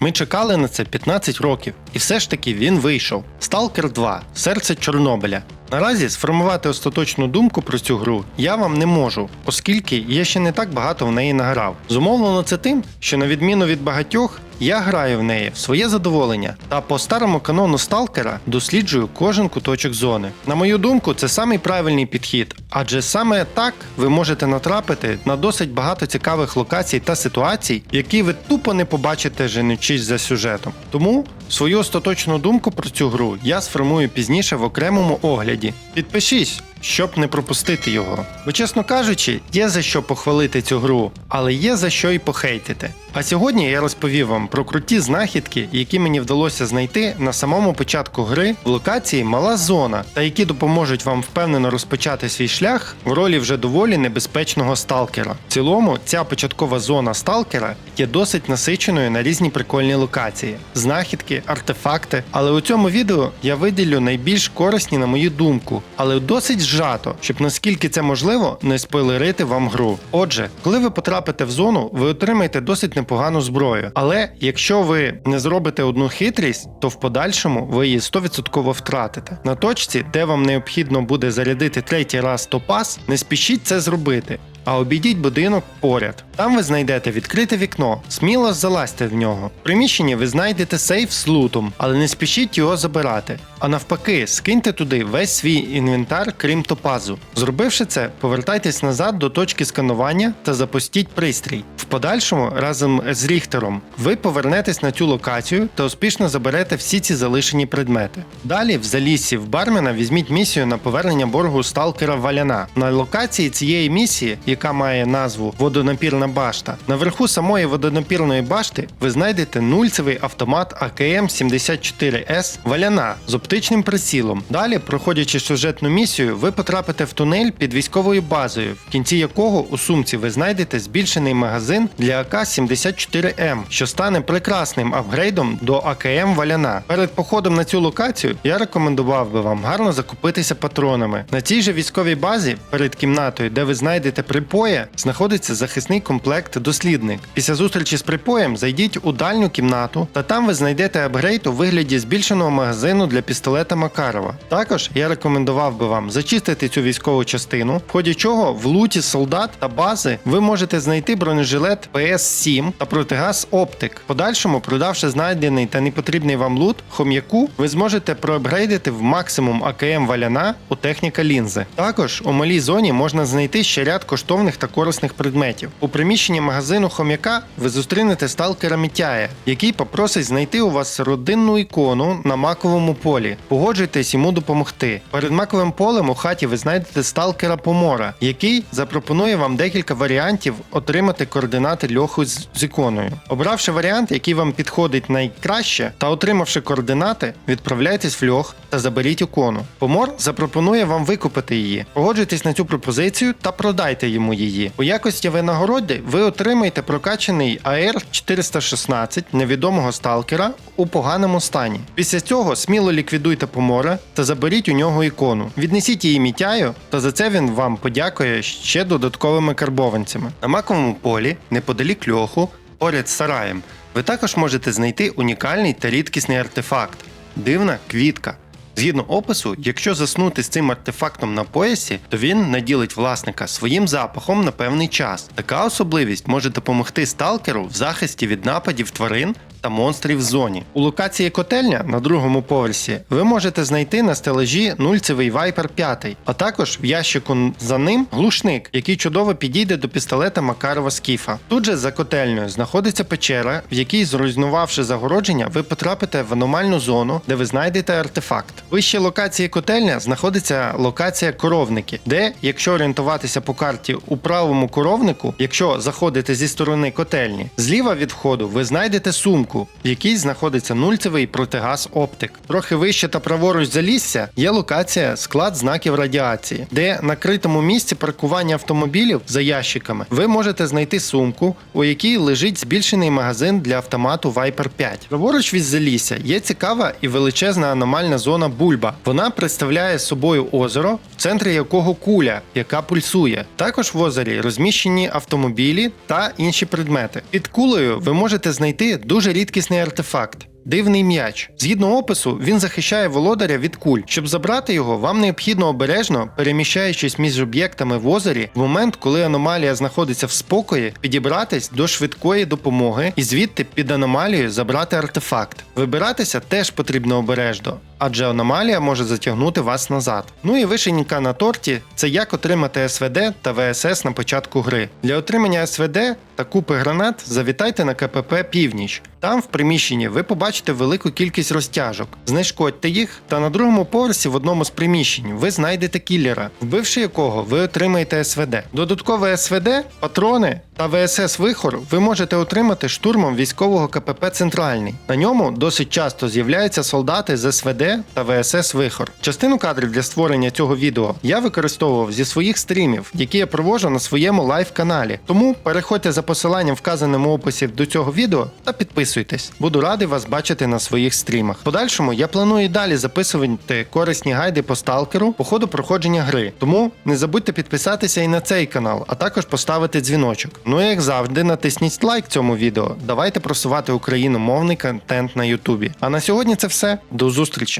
Ми чекали на це 15 років, і все ж таки він вийшов. Сталкер 2 серце Чорнобиля. Наразі сформувати остаточну думку про цю гру я вам не можу, оскільки я ще не так багато в неї награв. Зумовлено це тим, що на відміну від багатьох, я граю в неї в своє задоволення та по старому канону сталкера досліджую кожен куточок зони. На мою думку, це самий правильний підхід, адже саме так ви можете натрапити на досить багато цікавих локацій та ситуацій, які ви тупо не побачите, женучись за сюжетом. Тому свою остаточну думку про цю гру я сформую пізніше в окремому огляді. Підпишись, щоб не пропустити його. Бо, чесно кажучи, є за що похвалити цю гру, але є за що і похейтити. А сьогодні я розповів вам про круті знахідки, які мені вдалося знайти на самому початку гри в локації Мала Зона, та які допоможуть вам впевнено розпочати свій шлях в ролі вже доволі небезпечного сталкера. В цілому, ця початкова зона сталкера є досить насиченою на різні прикольні локації, знахідки, артефакти. Але у цьому відео я виділю найбільш корисні, на мою думку, але досить зжато, щоб наскільки це можливо, не спойлерити вам гру. Отже, коли ви потрапите в зону, ви отримаєте досить непогану зброю. Але якщо ви не зробите одну хитрість, то в подальшому ви її 100% втратите. На точці, де вам необхідно буде зарядити третій раз топаз, не спішіть це зробити. А обійдіть будинок поряд. Там ви знайдете відкрите вікно, сміло залазьте в нього. В приміщенні ви знайдете сейф з лутом, але не спішіть його забирати. А навпаки, скиньте туди весь свій інвентар, крім топазу. Зробивши це, повертайтесь назад до точки сканування та запустіть пристрій. В подальшому, разом з Ріхтером, ви повернетесь на цю локацію та успішно заберете всі ці залишені предмети. Далі, в залісі в бармена візьміть місію на повернення боргу сталкера Валяна. На локації цієї місії, яка має назву Водонапірна башта, наверху самої водонапірної башти ви знайдете нульцевий автомат АКМ 74С Валяна з оптичним прицілом. Далі, проходячи сюжетну місію, ви потрапите в тунель під військовою базою, в кінці якого у сумці ви знайдете збільшений магазин для АК-74М, що стане прекрасним апгрейдом до АКМ Валяна. Перед походом на цю локацію я рекомендував би вам гарно закупитися патронами. На цій же військовій базі, перед кімнатою, де ви знайдете припоє, знаходиться захисний комплект дослідник. Після зустрічі з припоєм зайдіть у дальню кімнату, та там ви знайдете апгрейд у вигляді збільшеного магазину для пістолета Макарова. Також я рекомендував би вам зачистити цю військову частину, в ході чого в луті солдат та бази ви можете знайти бронежилет PS7 та протигаз Оптик. Подальшому, продавши знайдений та непотрібний вам лут, хом'яку, ви зможете проапгрейдити в максимум АКМ валяна у техніка лінзи. Також у малій зоні можна знайти ще ряд коштовних та корисних предметів. У приміщенні магазину хом'яка ви зустрінете сталкера Мітяя, який попросить знайти у вас родинну ікону на маковому полі. Погоджуйтесь йому допомогти. Перед маковим полем у хаті ви знайдете сталкера Помора, який запропонує вам декілька варіантів отримати координати льоху з, іконою. Обравши варіант, який вам підходить найкраще, та отримавши координати, відправляйтесь в льох та заберіть ікону. Помор запропонує вам викупити її. Погоджуйтесь на цю пропозицію та продайте йому її. У якості винагороди ви отримаєте прокачаний АР 416 невідомого сталкера у поганому стані. Після цього сміло ліквідуйте помора та заберіть у нього ікону. Віднесіть її мітяю, та за це він вам подякує ще додатковими карбованцями. На маковому полі, неподалік льоху, поряд з сараєм, ви також можете знайти унікальний та рідкісний артефакт дивна квітка. Згідно опису, якщо заснути з цим артефактом на поясі, то він наділить власника своїм запахом на певний час. Така особливість може допомогти сталкеру в захисті від нападів тварин та монстрів в зоні. У локації котельня на другому поверсі ви можете знайти на стележі нульцевий Viper 5, а також в ящику за ним глушник, який чудово підійде до пістолета Макарова Скіфа. Тут же за котельнею знаходиться печера, в якій, зруйнувавши загородження, ви потрапите в аномальну зону, де ви знайдете артефакт. Вище локації котельня знаходиться локація коровники, де, якщо орієнтуватися по карті у правому коровнику, якщо заходите зі сторони котельні, зліва від входу ви знайдете сумку, в якій знаходиться нульцевий протигаз оптик. Трохи вище та праворуч залісся є локація склад знаків радіації, де на критому місці паркування автомобілів за ящиками ви можете знайти сумку, у якій лежить збільшений магазин для автомату Viper 5. Праворуч від залісся є цікава і величезна аномальна зона бульба. Вона представляє собою озеро, в центрі якого куля, яка пульсує. Також в озері розміщені автомобілі та інші предмети. Під кулею ви можете знайти дуже рідкісний артефакт. Дивний м'яч. Згідно опису, він захищає володаря від куль. Щоб забрати його, вам необхідно обережно, переміщаючись між об'єктами в озері, в момент, коли аномалія знаходиться в спокої, підібратись до швидкої допомоги і звідти під аномалією забрати артефакт. Вибиратися теж потрібно обережно, адже аномалія може затягнути вас назад. Ну і вишенька на торті це як отримати СВД та ВСС на початку гри. Для отримання СВД та купи гранат завітайте на КПП Північ. Там в приміщенні ви побачите велику кількість розтяжок. Знешкодьте їх, та на другому поверсі в одному з приміщень ви знайдете кілера, вбивши якого ви отримаєте СВД. Додаткове СВД, патрони та ВСС Вихор ви можете отримати штурмом військового КПП Центральний. На ньому досить часто з'являються солдати з СВД та ВСС Вихор. Частину кадрів для створення цього відео я використовував зі своїх стрімів, які я проводжу на своєму лайв-каналі. Тому переходьте за посиланням, вказаним у описі до цього відео, та підписуйтесь. Буду радий вас бачити на своїх стрімах. Подальшому я планую і далі записувати корисні гайди по сталкеру по ходу проходження гри. Тому не забудьте підписатися і на цей канал, а також поставити дзвіночок. Ну і як завжди, натисніть лайк цьому відео. Давайте просувати україномовний контент на Ютубі. А на сьогодні це все. До зустрічі!